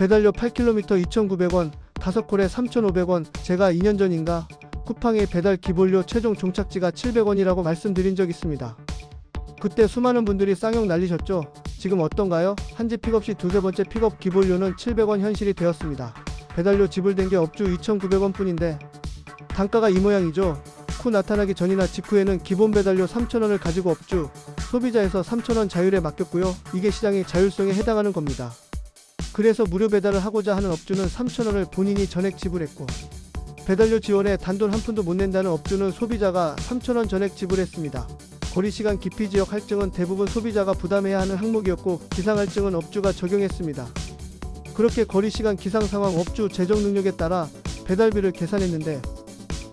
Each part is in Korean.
배달료 8km 2,900원, 5콜에 3,500원. 제가 2년 전인가 쿠팡의 배달 기본료 최종 종착지가 700원이라고 말씀드린 적 있습니다. 그때 수많은 분들이 쌍욕 날리셨죠? 지금 어떤가요? 한지 픽업 시 두세 번째 픽업 기본료는 700원 현실이 되었습니다. 배달료 지불된 게 업주 2,900원 뿐인데 단가가 이 모양이죠. 후 나타나기 전이나 직후에는 기본 배달료 3,000원을 가지고 업주, 소비자에서 3,000원 자율에 맡겼고요. 이게 시장의 자율성에 해당하는 겁니다. 그래서 무료 배달을 하고자 하는 업주는 3,000원을 본인이 전액 지불했고 배달료 지원에 단돈 한 푼도 못 낸다는 업주는 소비자가 3,000원 전액 지불했습니다. 거리시간 기피 지역 할증은 대부분 소비자가 부담해야 하는 항목이었고 기상 할증은 업주가 적용했습니다. 그렇게 거리시간 기상 상황 업주 재정 능력에 따라 배달비를 계산했는데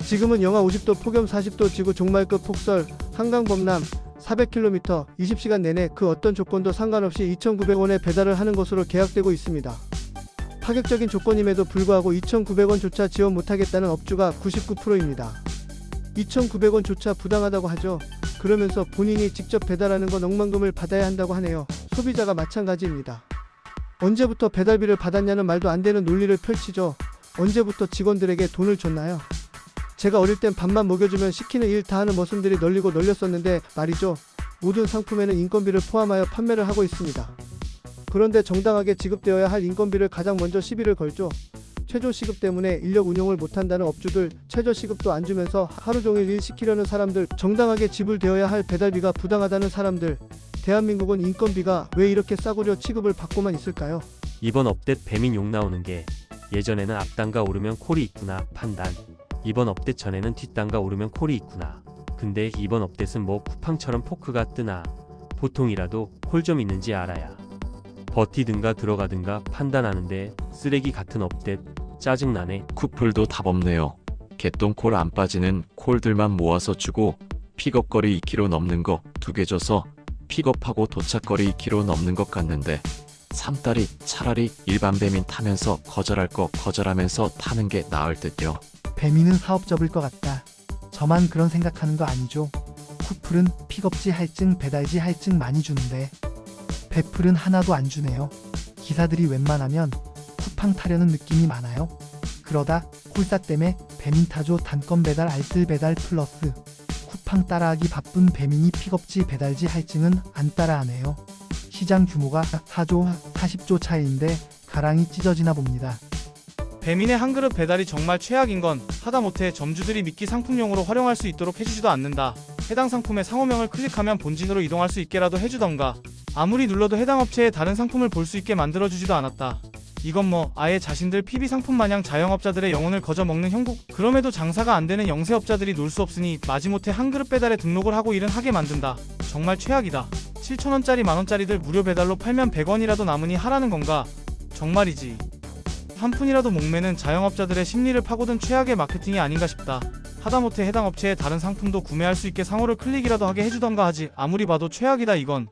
지금은 영하 50도 폭염 40도 지구 종말급 폭설 한강 범람 400km 20시간 내내 그 어떤 조건도 상관없이 2,900원에 배달을 하는 것으로 계약되고 있습니다. 파격적인 조건임에도 불구하고 2,900원조차 지원 못하겠다는 업주가 99%입니다. 2,900원조차 부당하다고 하죠. 그러면서 본인이 직접 배달하는 건 억만금을 받아야 한다고 하네요. 소비자가 마찬가지입니다. 언제부터 배달비를 받았냐는 말도 안 되는 논리를 펼치죠. 언제부터 직원들에게 돈을 줬나요? 제가 어릴 땐 밥만 먹여주면 시키는 일 다 하는 머슴들이 널리고 널렸었는데 말이죠. 모든 상품에는 인건비를 포함하여 판매를 하고 있습니다. 그런데 정당하게 지급되어야 할 인건비를 가장 먼저 시비를 걸죠. 최저 시급 때문에 인력 운용을 못한다는 업주들, 최저 시급도 안 주면서 하루 종일 일 시키려는 사람들, 정당하게 지불되어야 할 배달비가 부당하다는 사람들, 대한민국은 인건비가 왜 이렇게 싸구려 취급을 받고만 있을까요? 이번 업댓 배민 욕 나오는 게 예전에는 앞단가 오르면 콜이 있구나 판단 이번 업댓 전에는 뒷단가 오르면 콜이 있구나 근데 이번 업댓은 뭐 쿠팡처럼 포크가 뜨나 보통이라도 콜 좀 있는지 알아야 버티든가 들어가든가 판단하는데 쓰레기 같은 업댓 짜증나네 쿠플도 답 없네요. 개똥콜 안 빠지는 콜들만 모아서 주고 픽업거리 2km 넘는 거 두 개 줘서 픽업하고 도착거리 2km 넘는 것 같는데 삼딸이 차라리 일반 배민 타면서 거절할 거 거절하면서 타는 게 나을 듯요. 배민은 사업 접을 것 같다. 저만 그런 생각하는 거 아니죠. 쿠플은 픽업지 할증, 배달지 할증 많이 주는데 배풀은 하나도 안 주네요. 기사들이 웬만하면 쿠팡 타려는 느낌이 많아요. 그러다 홀사 때문에 배민 타조 단건 배달 알뜰 배달 플러스 쿠팡 따라하기 바쁜 배민이 픽업지 배달지 할증은 안 따라하네요. 시장 규모가 4조 40조 차이인데 가랑이 찢어지나 봅니다. 배민의 한 그릇 배달이 정말 최악인 건 하다못해 점주들이 미끼 상품용으로 활용할 수 있도록 해주지도 않는다. 해당 상품의 상호명을 클릭하면 본진으로 이동할 수 있게라도 해주던가 아무리 눌러도 해당 업체의 다른 상품을 볼 수 있게 만들어주지도 않았다. 이건 뭐 아예 자신들 PB 상품 마냥 자영업자들의 영혼을 거저먹는 형국 그럼에도 장사가 안 되는 영세업자들이 놀 수 없으니 마지못해 한 그릇 배달에 등록을 하고 일은 하게 만든다. 정말 최악이다. 7천원짜리 만원짜리들 무료 배달로 팔면 100원이라도 남으니 하라는 건가? 정말이지. 한 푼이라도 목매는 자영업자들의 심리를 파고든 최악의 마케팅이 아닌가 싶다. 하다못해 해당 업체의 다른 상품도 구매할 수 있게 상호를 클릭이라도 하게 해주던가 하지 아무리 봐도 최악이다 이건.